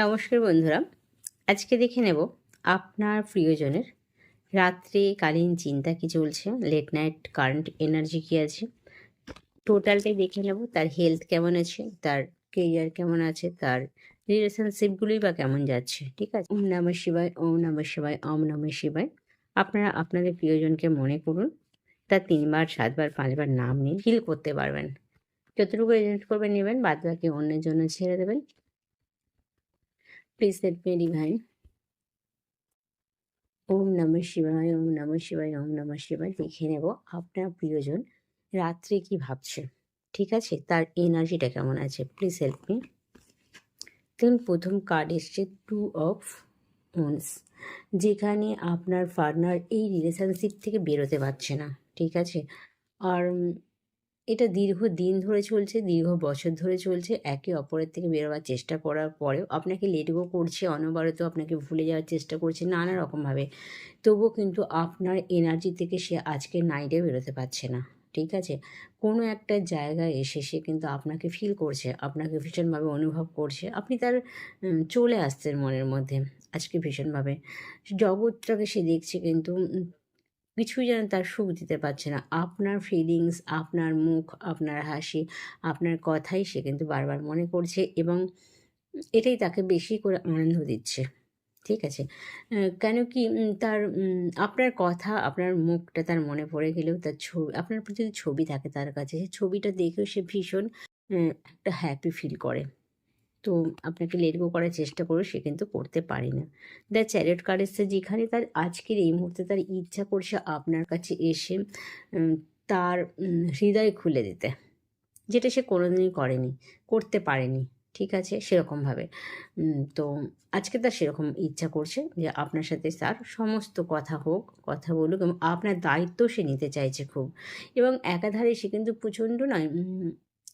নমস্কার বন্ধুরা। আজকে দেখে নেব আপনার প্রিয়জনের রাত্রে কালীন চিন্তা কি চলছে লেট নাইট কারেন্ট এনার্জি কি আছে। টোটালটাই দেখে নেব, তার হেলথ কেমন আছে, তার কেরিয়ার কেমন আছে, তার রিলেশনশিপগুলোই বা কেমন যাচ্ছে, ঠিক আছে? ওম নম শিবায়, ওম নম শিবায়, ওম নম শিবায়। আপনারা আপনাদের প্রিয়জনকে মনে করুন, তার তিনবার, সাতবার, পাঁচবার নাম নিন ফিল করতে পারবেন। যতটুকু এজেন্ট করবেন নেবেন বাদ বাকি অন্যের জন্য ছেড়ে দেবেন। প্লিজ হেল্প মি ডিভাইন ওম নমঃ শিবায় ওম নমঃ শিবায় ওম নমঃ শিবায় দেখে নেব আপনার প্রিয়জন রাত্রে কি ভাবছে। ঠিক আছে? তার এনার্জিটা কেমন আছে? প্লিজ হেল্প মি দেখুন প্রথম কার্ড এসছে টু অফ ওনস যেখানে আপনার পার্টনার এই রিলেশনশিপ থেকে বেরোতে পারছে না। ঠিক আছে? আর এটা দীর্ঘ দিন ধরে চলছে, দীর্ঘ বছর ধরে চলছে। একে অপরের থেকে বেরোবার চেষ্টা করার পরেও আপনাকে লেট গো করছে, অনবরত আপনাকে ভুলে যাওয়ার চেষ্টা করছে নানা রকমভাবে তবুও কিন্তু আপনার এনার্জি থেকে সে আজকে নাইটে বেরোতে পারছে না, ঠিক আছে? কোনো একটা জায়গায় এসে সে কিন্তু আপনাকে ফিল করছে, আপনাকে ভীষণভাবে অনুভব করছে। আপনি তার চলে আসছেন মনের মধ্যে আজকে ভীষণভাবে। জগৎটাকে সে দেখছে কিন্তু কিছুই যেন তার সুখ দিতে পারছে না। আপনার ফিলিংস আপনার মুখ, আপনার হাসি, আপনার কথাই সে কিন্তু বারবার মনে করছে এবং এটাই তাকে বেশি করে আনন্দ দিচ্ছে। ঠিক আছে? কেন কি তার আপনার কথা, আপনার মুখটা তার মনে পড়ে গেলেও তার ছবি, আপনার যদি ছবি থাকে তার কাছে সেই ছবিটা দেখেও সে ভীষণ একটা হ্যাপি ফিল করে। তো আপনাকে লেট গো করার চেষ্টা করে, সে কিন্তু করতে পারে না। দ্য চ্যারিয়ট কার্ড যেখানে তার আজকের এই মুহূর্তে তার ইচ্ছা করছে আপনার কাছে এসে তার হৃদয় খুলে দিতে, যেটা সে কোনোদিনই করেনি, করতে পারেনি, ঠিক আছে? সেরকমভাবে। তো আজকে তার সেরকম ইচ্ছা করছে যে আপনার সাথে তার সমস্ত কথা হোক, কথা বলুক এবং আপনার দায়িত্ব সে নিতে চাইছে খুব। এবং একাধারে সে কিন্তু প্রচণ্ড নয়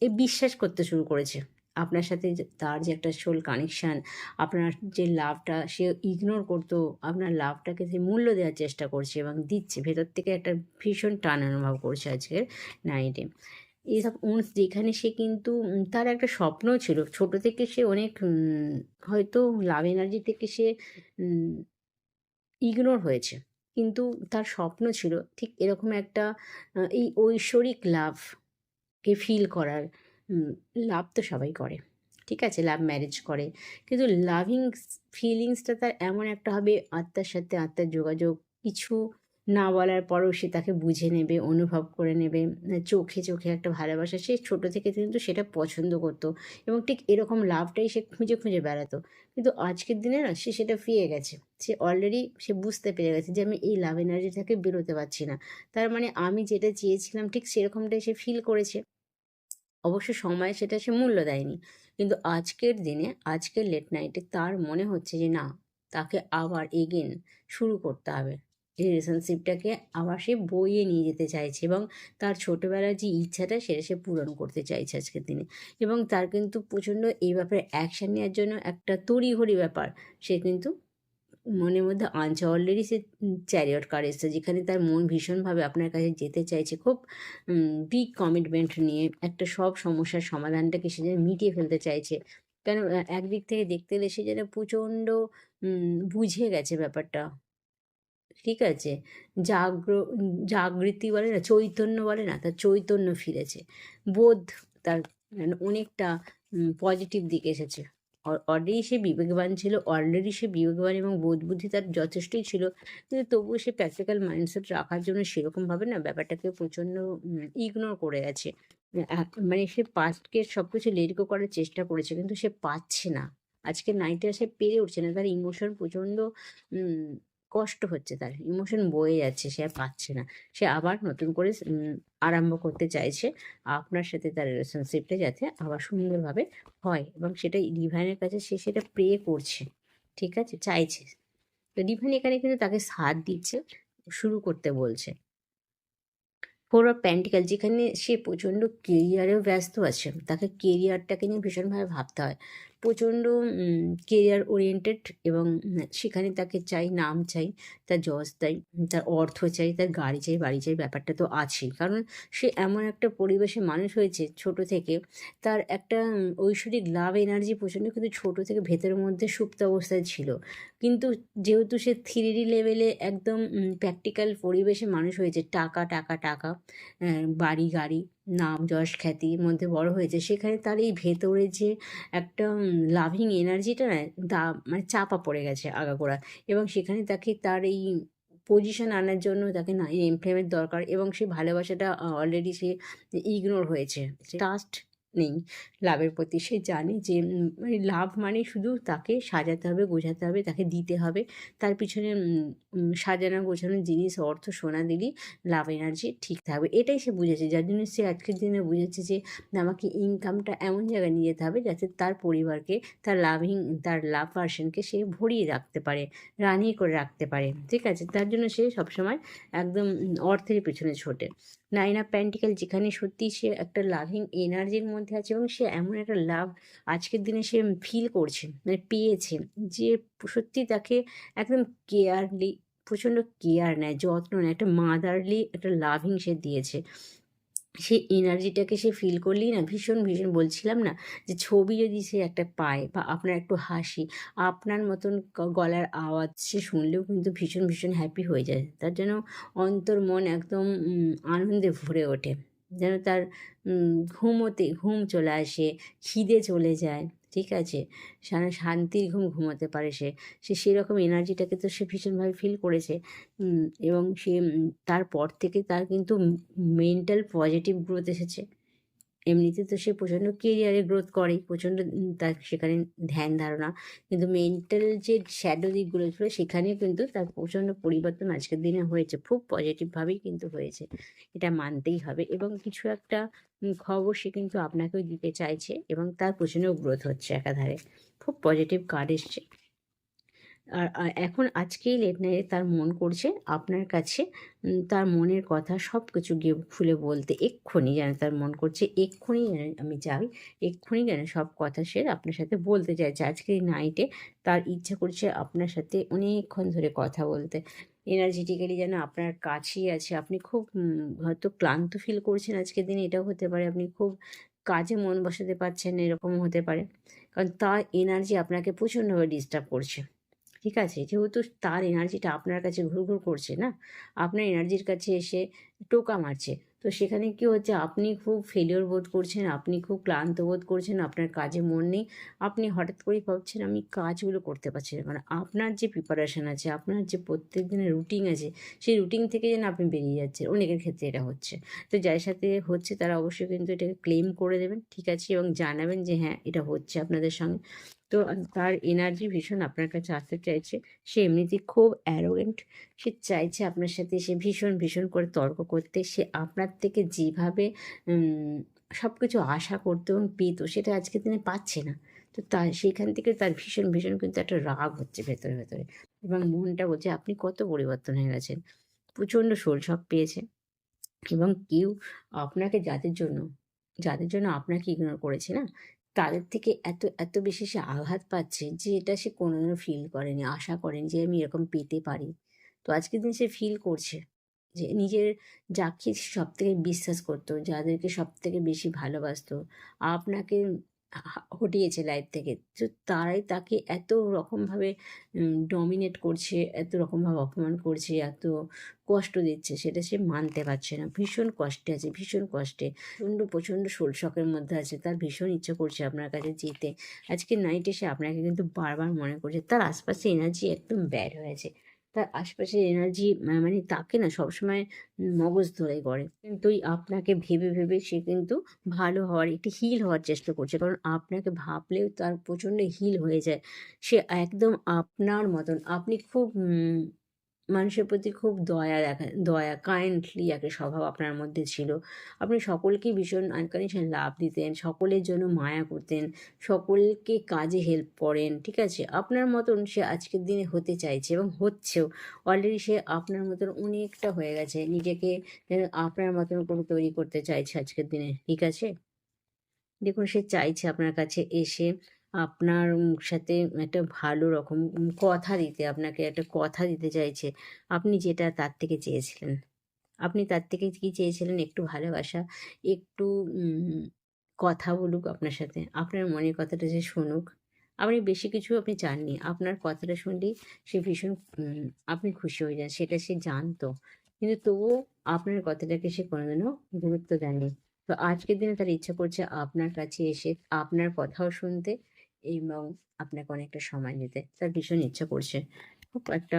এ বিশ্বাস করতে শুরু করেছে। আপনার সাথে তার যে একটা সোল কানেকশান আপনার যে লাভটা সে ইগনোর করতো, আপনার লাভটাকে সে মূল্য দেওয়ার চেষ্টা করছে এবং দিচ্ছে। ভেতর থেকে একটা ভীষণ টান অনুভব করছে আজকের নাইটে এইসব উন্স যেখানে সে কিন্তু তার একটা স্বপ্ন ছিল। ছোট থেকে সে অনেক হয়তো লাভ এনার্জি থেকে সে ইগনোর হয়েছে। কিন্তু তার স্বপ্ন ছিল ঠিক এরকম একটা এই ঐশ্বরিক লাভকে ফিল করার। লাভ তো সবাই করে, ঠিক আছে? লাভ ম্যারেজ করে, কিন্তু লাভিং ফিলিংসটা তার এমন একটা হবে, আত্মার সাথে আত্মার যোগাযোগ কিছু না বলার পরও সে তাকে বুঝে নেবে, অনুভব করে নেবে চোখে চোখে একটা ভালোবাসা সে ছোটো থেকে কিন্তু সেটা পছন্দ করতো এবং ঠিক এরকম লাভটাই সে খুঁজে খুঁজে বেড়াতো। কিন্তু আজকের দিনে না, সে সেটা পেয়ে গেছে। সে অলরেডি সে বুঝতে পেরে গেছে যে আমি এই লাভ এনার্জি থেকে বেরোতে পারছি না। তার মানে আমি যেটা চেয়েছিলাম ঠিক সেরকমটাই সে ফিল করেছে। অবশ্য সময় সেটা সে মূল্য দেয়নি। কিন্তু আজকের দিনে, আজকের লেট নাইটে তার মনে হচ্ছে যে, না, তাকে আবার এগেন শুরু করতে হবে। এই রিলেশনশিপটাকে আবার সে বইয়ে নিয়ে যেতে চাইছে এবং তার ছোটোবেলার যে ইচ্ছাটা সেটা সে পূরণ করতে চাইছে আজকের দিনে। এবং তার কিন্তু প্রচণ্ড এই ব্যাপারে অ্যাকশান নেওয়ার জন্য একটা তড়িঘড়ি ব্যাপার। সে কিন্তু মনের মধ্যে আনছে অলরেডি সে চ্যারিয়ট কার এসছে, যেখানে তার মন ভীষণভাবে আপনার কাছে যেতে চাইছে। খুব বিগ কমিটমেন্ট নিয়ে একটা সব সমস্যার সমাধানটাকে সে যেন মিটিয়ে ফেলতে চাইছে। কেন একদিক থেকে দেখতে গেলে সে যেন প্রচণ্ড বুঝে গেছে ব্যাপারটা। ঠিক আছে? জাগ্র জাগৃতি বলে না, চৈতন্য বলে না, তার চৈতন্য ফিরেছে। বোধ তার মানে অনেকটা পজিটিভ দিকে এসেছে। অলরেডি সে বিবেকবান ছিল অলরেডি সে বিবেকবান এবং বোধ বুদ্ধি তার যথেষ্টই ছিল, কিন্তু তবুও সে প্র্যাকটিক্যাল মাইন্ডসেট রাখার জন্য সেরকমভাবে না ব্যাপারটাকে প্রচণ্ড ইগনোর করে গেছে মানে সে পাস্টকে সব কিছু লেরিকো করার চেষ্টা করেছে, কিন্তু সে পাচ্ছে না। আজকে নাইটে সে পেরে উঠছে না, তার ইমোশন প্রচণ্ড কষ্ট হচ্ছে তার ইমোশন বয়ে যাচ্ছে, সে আর পাচ্ছে না। সে আবার নতুন করে আরম্ভ করতে চাইছে আপনার সাথে তার রিলেশনশিপটা যাতে আবার সুন্দরভাবে হয় এবং সেটা ডিভাইনের কাছে সে সেটা প্রে করছে, ঠিক আছে? চাইছে। তো ডিভাইন এখানে কিন্তু তাকে সাথ দিচ্ছে, শুরু করতে বলছে। ফোর অফ প্যান্টিক্যাল যেখানে সে প্রচণ্ড কেরিয়ারেও ব্যস্ত আছে, তাকে কেরিয়ারটাকে নিয়ে ভীষণভাবে ভাবতে হয়। প্রচণ্ড কেরিয়ার ওরিয়েন্টেড এবং সেখানে তাকে চাই, নাম চাই, তার যশ চাই, তার অর্থ চাই, তার গাড়ি চাই, বাড়ি চাই, ব্যাপারটা তো আছেই। কারণ সে এমন একটা পরিবেশে মানুষ হয়েছে ছোট থেকে, তার একটা ঐশ্বরিক লাভ এনার্জি প্রচণ্ড কিন্তু ছোট থেকে ভেতরের মধ্যে সুপ্ত অবস্থায় ছিল। কিন্তু যেহেতু সে থ্রিডি লেভেলে একদম প্র্যাকটিক্যাল পরিবেশে মানুষ হয়েছে, টাকা টাকা টাকা বাড়ি, গাড়ি নাম যশ খ্যাতির মধ্যে বড় হয়েছে। সেখানে তার এই ভেতরে যে একটা লাভিং এনার্জিটা না দা মানে চাপা পড়ে গেছে আগাগোড়া। এবং সেখানে তাকে তার এই পজিশন আনার জন্য তাকে না এমপ্লয়মেন্ট দরকার এবং সে ভালোবাসাটা অলরেডি সে ইগনোর হয়েছে। ট্রাস্ট নেই। লাভের প্রতি সে জানে যে মানে লাভ মানে শুধু তাকে সাজাতে হবে, গোছাতে হবে, তাকে দিতে হবে। তার পিছনে সাজানো, গোছানো জিনিস, অর্থ, সোনা দিলেই লাভ এনার্জি ঠিক থাকবে। এটাই সে বুঝেছে। যার জন্য সে আজকের দিনে বুঝেছে যে, আমাকে ইনকামটা এমন জায়গায় নিয়ে যেতে হবে যাতে তার পরিবারকে, তার লাভিং, তার লাভ পার্সনকে সে ভরিয়ে রাখতে পারে, রানিয়ে করে রাখতে পারে। ঠিক আছে? তার জন্য সে সবসময় একদম অর্থের পেছনে ছোটে। নাইন অফ প্যান্টিক্যাল যেখানে সত্যি সে একটা লাভিং এনার্জির মধ্যে আছে এবং সে এমন একটা লাভ আজকের দিনে সে ফিল করছে মানে পেয়েছে যে সত্যি তাকে একদম কেয়ারলি প্রচণ্ড কেয়ার নেয়, যত্ন নেয়, একটা মাদারলি একটা লাভিং সে দিয়েছে। সেই এনার্জিটাকে সে ফিল করলেই না, ভীষণ ভীষণ বলছিলাম না যে ছবি যদি সে একটা পায় বা আপনার একটু হাসি, আপনার মতন গলার আওয়াজ সে শুনলেও কিন্তু ভীষণ ভীষণ হ্যাপি হয়ে যায়। তার যেন অন্তর মন একদম আনন্দে ভরে ওঠে। যেন তার ঘুমোতে, ঘুম চলে আসে, খিদে চলে যায়। ঠিক আছে? শান্তির ঘুম ঘুমাতে পারে সে। সে সেরকম এনার্জিটাকে তো সে ভীষণভাবে ফিল করেছে। এবং সে তারপর থেকে তার কিন্তু মেন্টাল পজিটিভ গ্রোথ এসেছে। এমনিতে তো সে প্রচণ্ড কেরিয়ারে গ্রোথ করে প্রচণ্ড তার সেখানে ধ্যান ধারণা। কিন্তু মেন্টাল যে শ্যাডো দিকগুলো ছিল, সেখানেও কিন্তু তার প্রচণ্ড পরিবর্তন আজকের দিনে হয়েছে। খুব পজিটিভভাবেই কিন্তু হয়েছে। এটা মানতেই হবে। এবং কিছু একটা খবর সে কিন্তু আপনাকেও দিতে চাইছে এবং তার প্রচণ্ড গ্রোথ হচ্ছে একাধারে। খুব পজিটিভ কার্ড এসছে। আর এখন আজকেই লেট নাইটে তার মন করছে আপনার কাছে তার মনের কথা সব কিছু গিয়ে খুলে বলতে। এক্ষুনি যেন তার মন করছে, এক্ষুনি যেন আমি যাই, এক্ষুনি যেন সব কথা সে আপনার সাথে বলতে চাইছে। আজকে নাইটে তার ইচ্ছা করছে আপনার সাথে অনেকক্ষণ ধরে কথা বলতে। এনার্জেটিক্যালি যেন আপনার কাছেই আছে। আপনি খুব হয়তো ক্লান্ত ফিল করছেন আজকের দিনে। এটাও হতে পারে আপনি খুব কাজে মন বসাতে পারছেন, এরকমও হতে পারে। কারণ তার এনার্জি আপনাকে প্রচণ্ডভাবে ডিস্টার্ব করছে। ঠিক আছে, যেহেতু তার এনার্জিটা আপনার কাছে ঘুরঘুর করছে না, আপনার এনার্জির কাছে এসে টোকা মারছে, তো সেখানে কি হচ্ছে, আপনি খুব ফেলিওর বোধ করছেন, আপনি খুব ক্লান্ত বোধ করছেন, আপনার কাজে মন নেই, আপনি হঠাৎ করেই ভাবছেন, আমি কাজগুলো করতে পারছি না। মানে আপনার যে প্রিপারেশন আছে, আপনার যে প্রত্যেক দিনের রুটিন আছে, সেই রুটিন থেকে যেন আপনি বেরিয়ে যাচ্ছেন, অনেকের ক্ষেত্রে এটা হচ্ছে। তো যার সাথে হচ্ছে, তারা অবশ্যই কিন্তু এটাকে ক্লেম করে দেবেন, ঠিক আছে, এবং জানাবেন যে হ্যাঁ এটা হচ্ছে আপনাদের সঙ্গে। তো তার এনার্জি ভীষণ আপনার কাছে আসতে চাইছে। সে এমনিতেই খুব অ্যারোগেন্ট সে চাইছে আপনার সাথে সে ভীষণ ভীষণ করে তর্ক করতে। সে আপনার থেকে যেভাবে সব কিছু আশা করতো এবং পেত, সেটা আজকের দিনে পাচ্ছে না। তো তার সেইখান থেকে তার ভীষণ ভীষণ কিন্তু একটা রাগ হচ্ছে ভেতরে ভেতরে। এবং মনটা বলছে, আপনি কত পরিবর্তন হয়ে গেছেন। প্রচণ্ড শোল সব পেয়েছে। এবং কেউ আপনাকে, যাদের জন্য যাদের জন্য আপনাকে ইগনোর করেছে না তাদের থেকে এত এত বেশি সে আঘাত পাচ্ছে যে এটা সে কোনোদিনও ফিল করেনি। আশা করেনি যে আমি এরকম পেতে পারি। তো আজকের দিন সে ফিল করছে যে নিজের যাকে সব থেকে বিশ্বাস করতো, যাদেরকে সব থেকে বেশি ভালোবাসতো, আপনাকে হটিয়েছে লাইফ থেকে। তো তারাই তাকে এত রকমভাবে ডমিনেট করছে, এত রকমভাবে অপমান করছে, এত কষ্ট দিচ্ছে, সেটা সে মানতে পারছে না। ভীষণ কষ্টে আছে, ভীষণ কষ্টে। প্রচণ্ড প্রচণ্ড শোলশকের মধ্যে আছে। তার ভীষণ ইচ্ছে করছে আপনার কাছে যেতে। আজকে নাইটে সে আপনাকে কিন্তু বারবার মনে করছে। তার আশপাশে এনার্জি একদম ব্যাড হয়েছে। তার আশপাশের এনার্জি মানে তাকে না সবসময় মগজ ধরে গড়ে। কিন্তু আপনাকে ভেবে ভেবে সে কিন্তু ভালো হওয়ার, একটি হিল হওয়ার চেষ্টা করছে। কারণ আপনাকে ভাবলেও তার প্রচণ্ড হিল হয়ে যায়। সে একদম আপনার মতন। আপনি খুব মানুষের প্রতি খুব দয়া দেখা, দয়া কাইন্ডলি একটা স্বভাব আপনার মধ্যে ছিল। আপনি সকলকেই ভীষণ আনকন্ডিশন লাভ দিতেন, সকলের জন্য মায়া করতেন, সকলকে কাজে হেল্প করেন, ঠিক আছে? আপনার মতন সে আজকের দিনে হতে চাইছে এবং হচ্ছেও। অলরেডি সে আপনার মতন অনেকটা হয়ে গেছে। নিজেকে আপনার মতন করে তৈরি করতে চাইছে আজকের দিনে, ঠিক আছে? দেখুন, সে চাইছে আপনার কাছে এসে আপনার সাথে একটা ভালো রকম কথা দিতে, আপনাকে একটা কথা দিতে চাইছে। আপনি যেটা তার থেকে চেয়েছিলেন। আপনি তার থেকে কি চেয়েছিলেন? একটু ভালোবাসা, একটু কথা বলুক আপনার সাথে। আপনার মনের কথাটা যে শুনুক। আপনি বেশি কিছু আপনি চাননি। আপনার কথাটা শুনলেই সে ভীষণ আপনি খুশি হয়ে যান, সেটা সে জানতো। কিন্তু তবুও আপনার কথাটাকে সে কোনোদিনও গুরুত্ব দেয়নি। তো আজকের দিনে তার ইচ্ছা করছে আপনার কাছে এসে, আপনার কথাও শুনতে এবং আপনাকে অনেকটা সময় দিতে। তার ভীষণ ইচ্ছা করছে। খুব একটা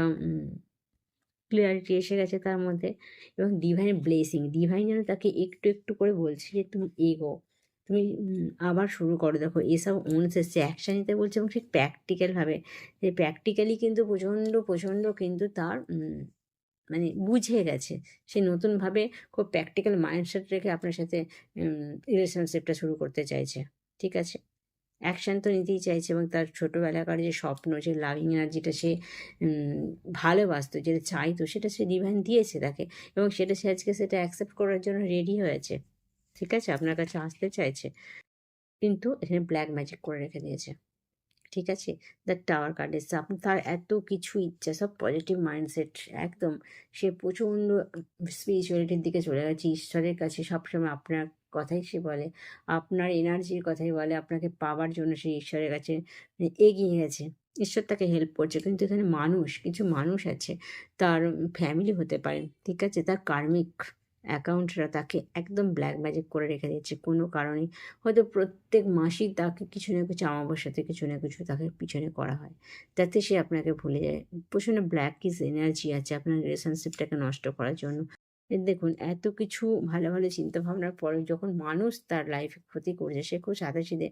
ক্লিয়ারিটি এসে গেছে তার মধ্যে। এবং ডিভাইন ব্লেসিং ডিভাইন যেন তাকে একটু একটু করে বলছে যে, তুমি এগো। তুমি আবার শুরু করো। দেখো এসব অনুস এসছে অ্যাকশান নিতে বলছে এবং ঠিক প্র্যাকটিক্যালভাবে যে প্র্যাকটিক্যালি কিন্তু প্রচণ্ড প্রচণ্ড কিন্তু তার মানে বুঝে গেছে। সে নতুনভাবে খুব প্র্যাকটিক্যাল মাইন্ডসেট রেখে আপনার সাথে রিলেশনশিপটা শুরু করতে চাইছে। ঠিক আছে? অ্যাকশান তো নিতেই চাইছে এবং তার ছোটোবেলাকার যে স্বপ্ন, যে লাভিং এনার্জিটা সে ভালোবাসতো, যেটা চাইতো, সেটা সে ডিভাইন দিয়েছে তাকে এবং সেটা সে আজকে সেটা অ্যাকসেপ্ট করার জন্য রেডি হয়েছে। ঠিক আছে? আপনার কাছে আসতে চাইছে। কিন্তু এখানে ব্ল্যাক ম্যাজিক করে রেখে দিয়েছে। ঠিক আছে? দ্য টাওয়ার কার্ড এসছে আপনি তার এত কিছু ইচ্ছা, সব পজিটিভ মাইন্ডসেট একদম। সে প্রচণ্ড স্পিরিচুয়ালিটির দিকে চলে গেছে। ঈশ্বরের কাছে সবসময় আপনার কথাই সে বলে। আপনার এনার্জির কথাই বলে। আপনাকে পাওয়ার জন্য সে ঈশ্বরের কাছে মানে এগিয়ে গেছে। ঈশ্বর তাকে হেল্প করছে। কিন্তু এখানে মানুষ, কিছু মানুষ আছে, তার ফ্যামিলি হতে পারে। ঠিক আছে? তার কার্মিক অ্যাকাউন্টরা তাকে একদম ব্ল্যাক ম্যাজিক করে রেখে দিয়েছে কোনো কারণে হয়তো প্রত্যেক মাসেই তাকে কিছু না কিছু, অমাবস্যাতে কিছু না কিছু তাকে পিছনে করা হয়। যাতে সে আপনাকে ভুলে যায়। প্রচণ্ড ব্ল্যাক কিস এনার্জি আছে আপনার রিলেশনশিপটাকে নষ্ট করার জন্য। দেখুন, এত কিছু ভালো ভালো চিন্তাভাবনার পরে যখন মানুষ তার লাইফে ক্ষতি করছে, সে খুব সাদাসিধে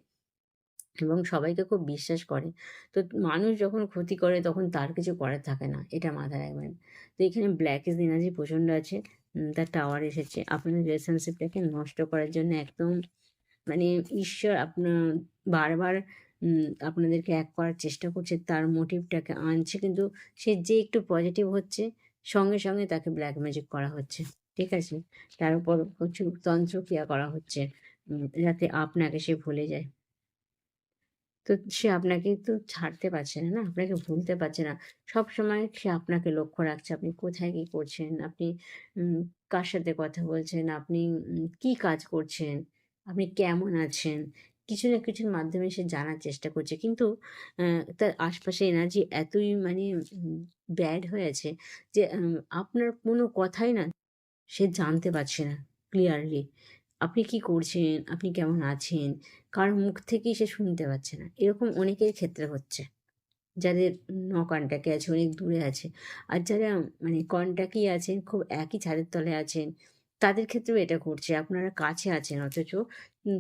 এবং সবাইকে খুব বিশ্বাস করে। তো মানুষ যখন ক্ষতি করে, তখন তার কিছু করার থাকে না। এটা মাথায় রাখবেন। তো এখানে ব্ল্যাক এনার্জি প্রচণ্ড আছে। তার টাওয়ার এসেছে। আপনার রিলেশনশিপটাকে নষ্ট করার জন্য একদম মানে ঈশ্বর আপনার বারবার আপনাদেরকে এক করার চেষ্টা করছে। তার মোটিভটাকে আনছে। কিন্তু সে যে একটু পজিটিভ হচ্ছে সঙ্গে সঙ্গে তাকে ব্ল্যাক ম্যাজিক করা হচ্ছে, ঠিক আছে? তার উপর প্রচুর তন্ত্রক্রিয়া করা হচ্ছে যাতে আপনাকে সে ভুলে যায়। তো সে আপনাকে তো ছাড়তে পারছে না না? আপনাকে ভুলতে পারছে না। সব সময় সে আপনাকে লক্ষ্য রাখছে, আপনি কোথায় কি করছেন, আপনি কার সাথে কথা বলছেন, আপনি কী কাজ করছেন, আপনি কেমন আছেন কিছু না কিছুর মাধ্যমে সে জানার চেষ্টা করছে। কিন্তু তার আশপাশে এনার্জি এতই মানে ব্যাড হয়েছে যে আপনার কোনো কথাই না সে জানতে পারছে না ক্লিয়ারলি আপনি কি করছেন? আপনি কেমন আছেন? কার মুখ থেকেই সে শুনতে পাচ্ছে না। এরকম অনেকের ক্ষেত্রে হচ্ছে। যাদের ন কন্ট্যাক্টে আছে, অনেক দূরে আছে। আর যারা মানে কন্ট্যাক্টই আছেন, খুব একই ছাদের তলে আছেন তাদের ক্ষেত্রেও এটা ঘটছে। আপনারা কাছে আছেন অথচ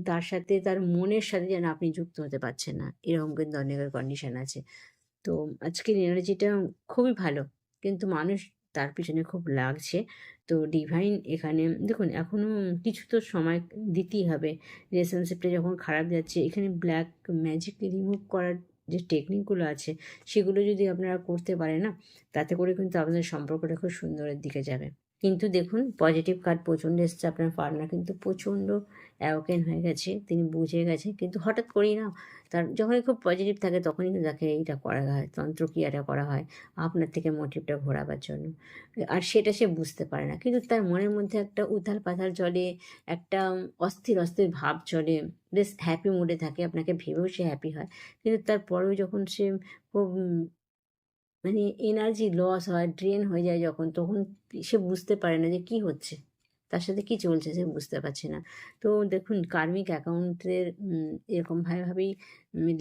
তার সাথে তার মনের সাথে যেন আপনি যুক্ত হতে পারছেন না। এরকম কিন্তু অনেকের কন্ডিশন আছে। তো আজকের এনার্জিটা খুবই ভালো। কিন্তু মানুষ তার পিছনে খুব লাগছে। তো ডিভাইন এখানে দেখুন এখনও কিছু তো সময় দিতেই হবে। রিলেশনশিপটা যখন খারাপ যাচ্ছে, এখানে ব্ল্যাক ম্যাজিক রিমুভ করার যে টেকনিকগুলো আছে, সেগুলো যদি আপনারা করতে পারেন না, তাতে করে কিন্তু আপনাদের সম্পর্কটা খুব সুন্দরের দিকে যাবে। কিন্তু দেখুন পজিটিভ কার্ড প্রচণ্ড এসছে, আপনার পার্টনার কিন্তু প্রচণ্ড অ্যাওকেন হয়ে গেছে, তিনি বুঝে গেছে, কিন্তু হঠাৎ করেই না, তার যখনই খুব পজিটিভ থাকে তখনই কিন্তু তাকে এইটা করা হয়, তন্ত্রক্রিয়াটা করা হয়, আপনার থেকে মোটিভটা ঘোরাবার জন্য। আর সেটা সে বুঝতে পারে না, কিন্তু তার মনের মধ্যে একটা উথাল পাথাল চলে, একটা অস্থির অস্থির ভাব চলে, বেশ হ্যাপি মুডে থাকে, আপনাকে ভেবেও সে হ্যাপি হয়, কিন্তু তারপরেও যখন সে খুব মানে এনার্জি লস হয় ড্রেন হয়ে যায় যখন তখন সে বুঝতে পারে না যে কি হচ্ছে। তার সাথে কি চলছে সে বুঝতে পারছে না। তো দেখুন কার্মিক অ্যাকাউন্টের এরকমভাবেই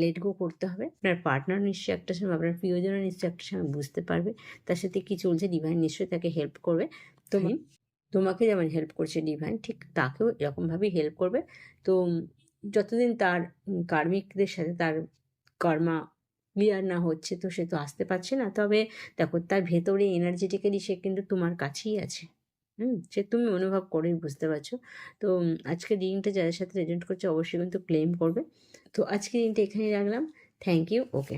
লেট গো করতে হবে। আপনার পার্টনার নিশ্চয়ই একটা সময় আপনার প্রিয়জনও নিশ্চয়ই একটা সময় বুঝতে পারবে তার সাথে কি চলছে ডিভাইন নিশ্চয়ই তাকে হেল্প করবে। তুমি তোমাকে যেমন হেল্প করছে ডিভাইন ঠিক তাকেও এরকমভাবেই হেল্প করবে। তো যতদিন তার কার্মিকদের সাথে তার কর্মা না হচ্ছে, তো সে তো আসতে পারছে না। তবে দেখো, তার ভেতরে এনার্জেটিক্যালি সে কিন্তু তোমার কাছেই আছে। হুম, সে তুমি অনুভব করেই বুঝতে পারছ। তো আজকে রিডিংটা যাদের সাথে রেজেন্ট করছে, অবশ্যই কিন্তু ক্লেম করবে। তো আজকে রিডিংটা এখানেই রাখলাম। Thank you okay